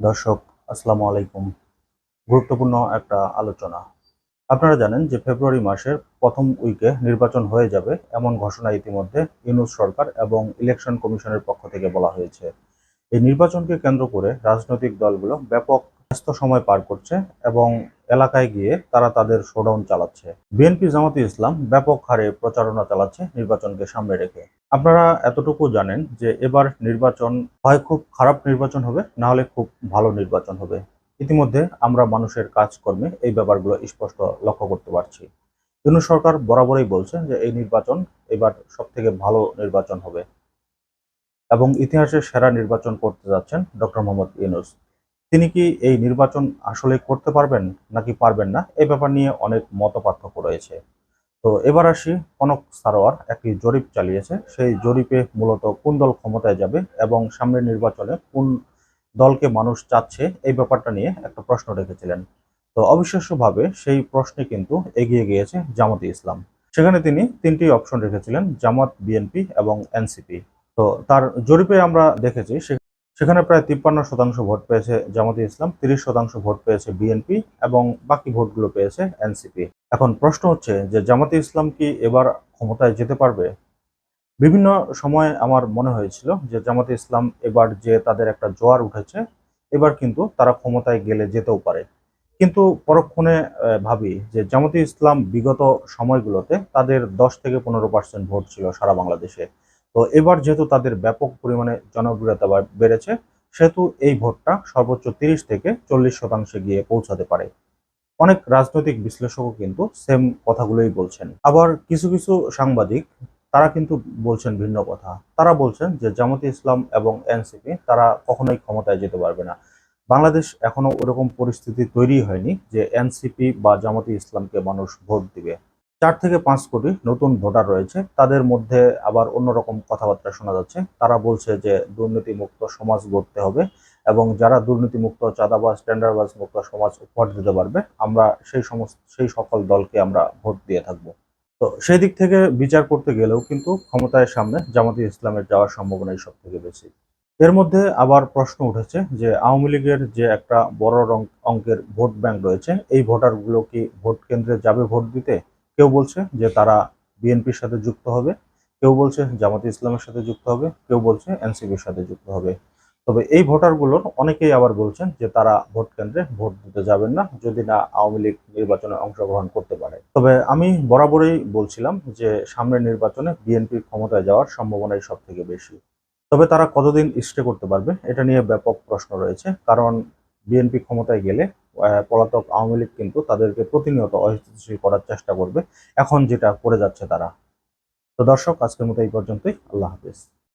দর্শক, আসসালামু আলাইকুম। গুরুত্বপূর্ণ একটা আলোচনা। আপনারা জানেন যে ফেব্রুয়ারি মাসের প্রথম উইকে নির্বাচন হয়ে যাবে এমন ঘোষণা ইতিমধ্যে ইউনুস সরকার এবং ইলেকশন কমিশনের পক্ষ থেকে বলা হয়েছে। এই নির্বাচনকে কেন্দ্র করে রাজনৈতিক দলগুলো ব্যাপক ব্যস্ত সময় পার করছে এবং এলাকায় গিয়ে তারা তাদের শোডাউন চালাচ্ছে। বিএনপি জামাতি ইসলাম ব্যাপক হারে প্রচারণা চালাচ্ছে নির্বাচনকে সামনে রেখে। আপনারা এতটুকু জানেন যে এবার নির্বাচন হয় খুব খারাপ নির্বাচন হবে, না হলে খুব ভালো নির্বাচন হবে। ইতিমধ্যে আমরা মানুষের কাজকর্মে এই ব্যাপারগুলো স্পষ্ট লক্ষ্য করতে পারছি। ইউনুস সরকার বরাবরই বলছে যে এই নির্বাচন এবার সব থেকে ভালো নির্বাচন হবে। এবং ইতিহাসের সেরা নির্বাচন করতে যাচ্ছেন ডক্টর মোহাম্মদ ইউনুস। তিনি কি এই নির্বাচন আসলে করতে পারবেন নাকি পারবেন না? এই ব্যাপার নিয়ে অনেক মত পার্থক্য রয়েছে। তো এবার আসি, কনক সারোয়ার একটি জরিপ চালিয়েছে। সেই জরিপে মূলত কোন দল ক্ষমতায় যাবে এবং সামনের নির্বাচনে কোন দলকে মানুষ চাচ্ছে, এই ব্যাপারটা নিয়ে একটা প্রশ্ন রেখেছিলেন। তো অবিশ্বাস্যভাবে সেই প্রশ্নে কিন্তু এগিয়ে গিয়েছে জামাতে ইসলাম। সেখানে তিনি তিনটি অপশন রেখেছিলেন, জামাত, বিএনপি এবং এনসিপি। তো তার জরিপে আমরা দেখেছি সেখানে প্রায় তিপ্পান্ন শতাংশ ভোট পেয়েছে জামাতে ইসলাম, তিরিশ শতাংশ ভোট পেয়েছে বিএনপি এবং বাকি ভোটগুলো পেয়েছে এনসিপি এখন প্রশ্ন হচ্ছে যে জামাতে ইসলাম কি এবার ক্ষমতায় যেতে পারবে? বিভিন্ন সময় আমার মনে হয়েছিল যে জামাতে ইসলাম এবার যে তাদের একটা জোয়ার উঠেছে, এবার কিন্তু তারা ক্ষমতায় গেলে যেতেও পারে। কিন্তু পরক্ষণে ভাবি যে জামাতে ইসলাম বিগত সময়গুলোতে তাদের দশ থেকে পনেরো পার্সেন্ট ভোট ছিল সারা বাংলাদেশে। তো এবার যেহেতু তাদের ব্যাপক পরিমাণে জনপ্রিয়তা বেড়েছে, সেহেতু এই ভোটটা সর্বোচ্চ তিরিশ থেকে চল্লিশ শতাংশে গিয়ে পৌঁছাতে পারে। অনেক রাজনৈতিক বিশ্লেষকও কিন্তু সেম কথাগুলোই বলছেন। আবার কিছু কিছু সাংবাদিক, তারা কিন্তু বলছেন ভিন্ন কথা। তারা বলছেন যে জামাতে ইসলাম এবং এনসিপি, তারা কখনোই ক্ষমতায় যেতে পারবে না। বাংলাদেশ এখনও ওরকম পরিস্থিতি তৈরি হয়নি যে এনসিপি বা জামাতে ইসলামকে মানুষ ভোট দিবে। চার থেকে পাঁচ কোটি নতুন ভোটার রয়েছে। তাদের মধ্যে আবার অন্যরকম কথাবার্তা শোনা যাচ্ছে। তারা বলছে যে দুর্নীতি মুক্ত সমাজ গড়তে হবে এবং যারা দুর্নীতিমুক্ত, চাঁদাবাজ, টেন্ডারবাজ মুক্ত সমাজ উপহার দিতে পারবে, আমরা সেই সমস্ত, সেই সকল দলকে আমরা ভোট দিয়ে থাকব। তো সেই দিক থেকে বিচার করতে গেলেও কিন্তু ক্ষমতায় সামনে জামাতি ইসলামের যাওয়ার সম্ভাবনাই সব থেকে বেশি। এর মধ্যে আবার প্রশ্ন উঠেছে যে আওয়ামী লীগের যে একটা বড় অঙ্কের ভোট ব্যাংক রয়েছে, এই ভোটারগুলো কি ভোট কেন্দ্রে যাবে ভোট দিতে? কেউ বলছে যে তারা বিএনপির সাথে যুক্ত হবে, কেউ বলছে জামাতে ইসলামের সাথে যুক্ত হবে, কেউ বলছে এনসিপির সাথে যুক্ত হবে। তবে এই ভোটারগুলোর অনেকেই আবার বলছেন যে তারা ভোট কেন্দ্রে ভোট দিতে যাবেন না, যদি না আওয়ামী লীগ নির্বাচনে অংশগ্রহণ করতে পারে। তবে আমি বরাবরই বলছিলাম যে সামনের নির্বাচনে বিএনপি ক্ষমতায় যাওয়ার সম্ভাবনাই সব থেকে বেশি। তবে তারা কতদিন স্টে করতে পারবে, এটা নিয়ে ব্যাপক প্রশ্ন রয়েছে, কারণ বিএনপি ক্ষমতায় গেলে পলাতক আওয়ামী লীগ কিন্তু তাদেরকে প্রতিনিয়ত অস্থিতিশীল করার চেষ্টা করবে। এখন যেটা করে যাচ্ছে তারা। তো দর্শক, আজকের মতো এই পর্যন্তই। আল্লাহ হাফিজ।